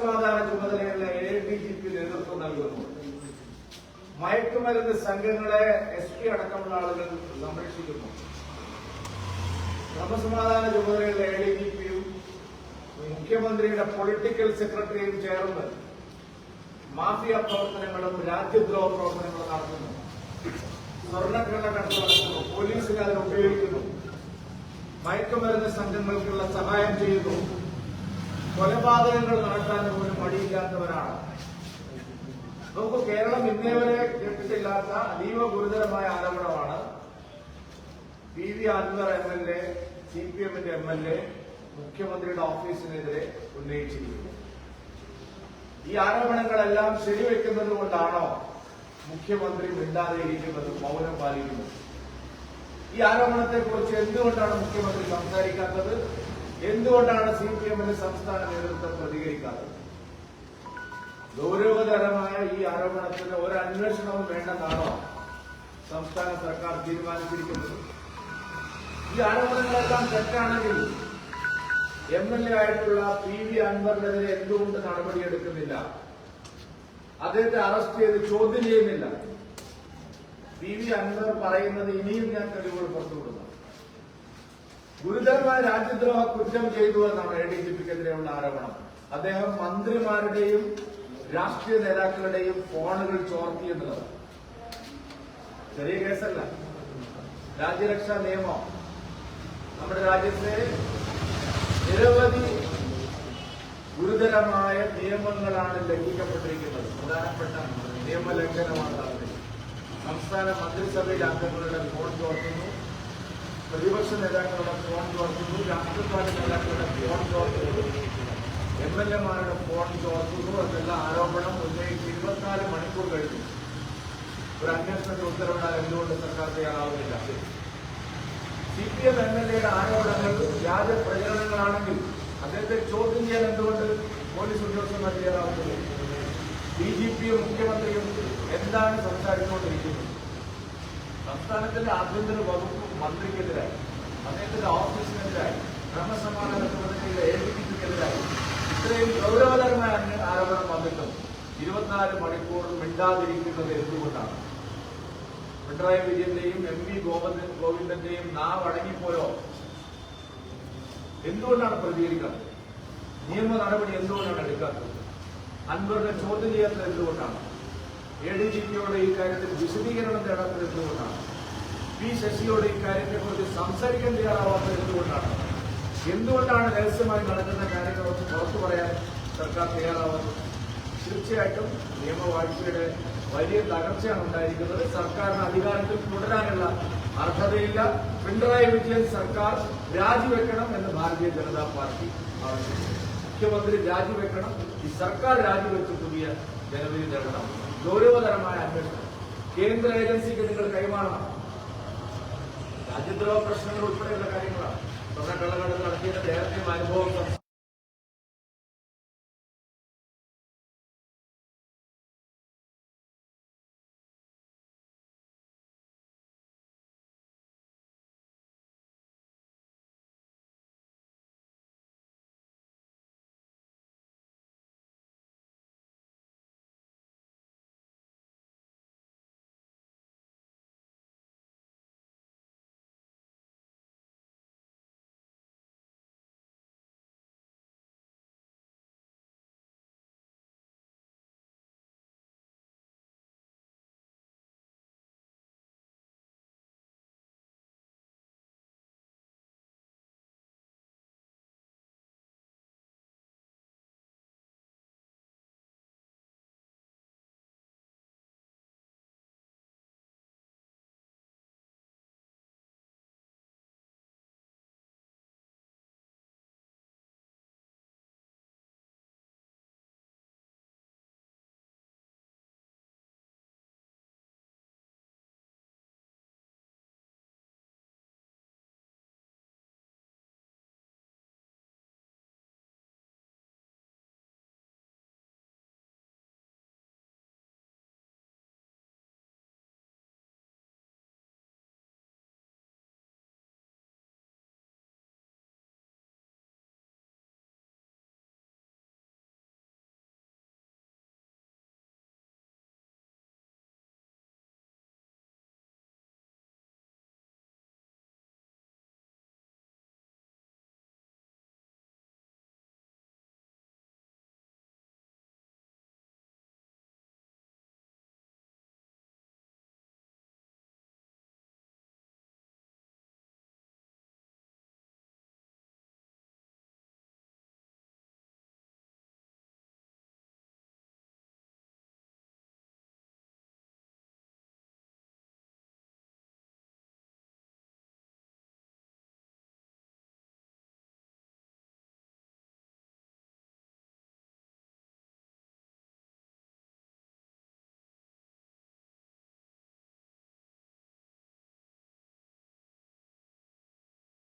സമാധാന ചുമതലയുള്ള A D G P നേതൃത്വം നൽകുന്നു. മയക്കുമരുന്ന് സംഘങ്ങളെ എസ് പി അടക്കമുള്ള ആളുകൾ സംരക്ഷിക്കുന്നു. ക്രമസമാധാന ചുമതലയുള്ള എ ഡി ജി പിയും മുഖ്യമന്ത്രിയുടെ പൊളിറ്റിക്കൽ സെക്രട്ടറിയും ചേർന്ന് മാഫിയ പ്രവർത്തനങ്ങളും രാജ്യദ്രോഹ പ്രവർത്തനങ്ങളും നടത്തുന്നു. സ്വർണക്കള്ളക്കടത്തുന്നു കടത്ത് നടത്തുന്നു. പോലീസിനെ അതിന് ഉപയോഗിക്കുന്നു. മയക്കുമരുന്ന് സംഘങ്ങൾക്കുള്ള സഹായം ചെയ്യുന്നു. കൊലപാതകങ്ങൾ നടത്താൻ പോലും മടിയില്ലാത്തവരാണ്. നമുക്ക് കേരളം ഇന്നേ വരെ കേട്ടിട്ടില്ലാത്ത അതീവ ഗുരുതരമായ ആരോപണമാണ്. P V Anvar M L A C P എമ്മിന്റെ എം എൽ എ മുഖ്യമന്ത്രിയുടെ ഓഫീസിനെതിരെ ഉന്നയിച്ചിരിക്കുന്നു. ഈ ആരോപണങ്ങളെല്ലാം ശരിവെക്കുന്നത് കൊണ്ടാണോ മുഖ്യമന്ത്രി മിണ്ടാതെ ഇരിക്കുന്നത് മൗനം പാലിക്കുന്നത്? ഈ ആരോപണത്തെക്കുറിച്ച് എന്തുകൊണ്ടാണ് മുഖ്യമന്ത്രി സംസാരിക്കാത്തത്? എന്തുകൊണ്ടാണ് സി പി എമ്മിന്റെ സംസ്ഥാന നേതൃത്വം പ്രതികരിക്കാത്തത്? ഗൗരവതരമായ ഈ ആരോപണത്തിന് ഒരു അന്വേഷണവും വേണ്ടെന്നാണോ സംസ്ഥാന സർക്കാർ തീരുമാനിച്ചിരിക്കുന്നത്? ഈ ആരോപണങ്ങളെല്ലാം തെറ്റാണെങ്കിൽ എം എൽ എ ആയിട്ടുള്ള പി വി അൻവറിനെതിരെ എന്തുകൊണ്ട് നടപടിയെടുക്കുന്നില്ല? അദ്ദേഹത്തെ അറസ്റ്റ് ചെയ്ത് ചോദ്യം ചെയ്യുന്നില്ല? പി വി അൻവർ പറയുന്നത് ഇനിയും ഞാൻ തെളിവുകൾ പുറത്തുവിടുന്നു. ഗുരുതരമായ രാജ്യദ്രോഹ കുറ്റം ചെയ്തു എന്നാണ് എ ഡി ജി പിക്കെതിരെയുള്ള ആരോപണം. അദ്ദേഹം മന്ത്രിമാരുടെയും രാഷ്ട്രീയ നേതാക്കളുടെയും ഫോണുകൾ ചോർത്തി എന്നുള്ളത് ചെറിയ കേസല്ല. രാജ്യരക്ഷാ നിയമം. നമ്മുടെ രാജ്യത്തെ നിരവധി ഗുരുതരമായ നിയമങ്ങളാണ് ലംഘിക്കപ്പെട്ടിരിക്കുന്നത്. പ്രധാനപ്പെട്ട നിയമലംഘനമാണ് സംസ്ഥാന മന്ത്രിസഭയിലെ അംഗങ്ങളുടെ ഫോൺ ചോർത്തുന്നു. പ്രതിപക്ഷ നേതാക്കളുടെ ഫോൺ ചോർത്തുന്നു രാഷ്ട്രീയ പാർട്ടി നേതാക്കളുടെ ഫോൺ ചോർത്തുന്നു എം എൽ എമാരുടെ ഫോൺ ചോർത്തുന്നു എന്നുള്ള ആരോപണം ഉന്നയിച്ച് ഇരുപത്തിനാല് മണിക്കൂർ കഴിഞ്ഞു. ഒരു അന്വേഷണത്തിന് ഉത്തരവിടാൻ എന്തുകൊണ്ട് സർക്കാർ തയ്യാറാവുന്നില്ല? C P M M L എയുടെ ആരോപണങ്ങൾ വ്യാജ പ്രചരണങ്ങളാണെങ്കിൽ അദ്ദേഹത്തെ ചോദ്യം ചെയ്യാൻ എന്തുകൊണ്ട് പോലീസ് ഉദ്യോഗസ്ഥന്മാർ തയ്യാറാവുന്നില്ല? ഡി ജി പിയും മുഖ്യമന്ത്രിയും എന്താണ് സംസാരിച്ചുകൊണ്ടിരിക്കുന്നത്? സംസ്ഥാനത്തിന്റെ ആഭ്യന്തര വകുപ്പ് മന്ത്രിക്കെതിരായി അദ്ദേഹത്തിന്റെ ഓഫീസിനെതിരായി ക്രമസമാധാന ചുമതലയിലെ എ ഇത്രയും ഗൗരവതരമായ അന്വേ- ആരോപണം വന്നിട്ടും ഇരുപത്തിനാല് മണിക്കൂർ മിണ്ടാതിരിക്കുന്നത് എന്തുകൊണ്ടാണ്? പിണറായി വിജയന്റെയും എം വി ഗോവിന്ദൻ ഗോവിന്ദന്റെയും നാവ് അടങ്ങിപ്പോയോ എന്തുകൊണ്ടാണ് പ്രതികരിക്കാത്തത്? നിയമ നടപടി എന്തുകൊണ്ടാണ് എടുക്കാത്തത്? അൻവറിനെ ചോദ്യം ചെയ്യാത്തത് എന്തുകൊണ്ടാണ്? എ ഡി ജി ഈ കാര്യത്തിൽ വിശദീകരണം തേടാത്തത് എന്തുകൊണ്ടാണ് പി ശശിയോട് ഈ കാര്യത്തെക്കുറിച്ച് സംസാരിക്കാൻ തയ്യാറാവാത്തത് എന്തുകൊണ്ടാണ് എന്തുകൊണ്ടാണ് രഹസ്യമായി നടക്കുന്ന കാര്യങ്ങളൊക്കെ പുറത്തു പറയാൻ സർക്കാർ തയ്യാറാവാത്തത് തീർച്ചയായിട്ടും നിയമവാഴ്ചയുടെ വലിയ തകർച്ചയാണ് ഉണ്ടായിരിക്കുന്നത്. സർക്കാരിന് അധികാരത്തിൽ തുടരാനുള്ള അർഹതയില്ല. പിണറായി വിജയൻ സർക്കാർ രാജിവെക്കണം എന്ന് ഭാരതീയ ജനതാ പാർട്ടി ആവശ്യപ്പെട്ടു. മുഖ്യമന്ത്രി രാജിവെക്കണം. ഈ സർക്കാർ രാജിവെച്ച് പുതിയ ജനവിധി നേടണം ഗൗരവതരമായ അന്വേഷണം. കേന്ദ്ര ഏജൻസിക്ക് നിങ്ങൾ കൈമാറണം. രാജ്യദ്രോഹ പ്രശ്നങ്ങൾ ഉൾപ്പെടെയുള്ള കാര്യങ്ങളാണ്. സ്വർണക്കള്ളക്കടത്ത് നടത്തിയതിന്റെ നേരത്തെയും അനുഭവം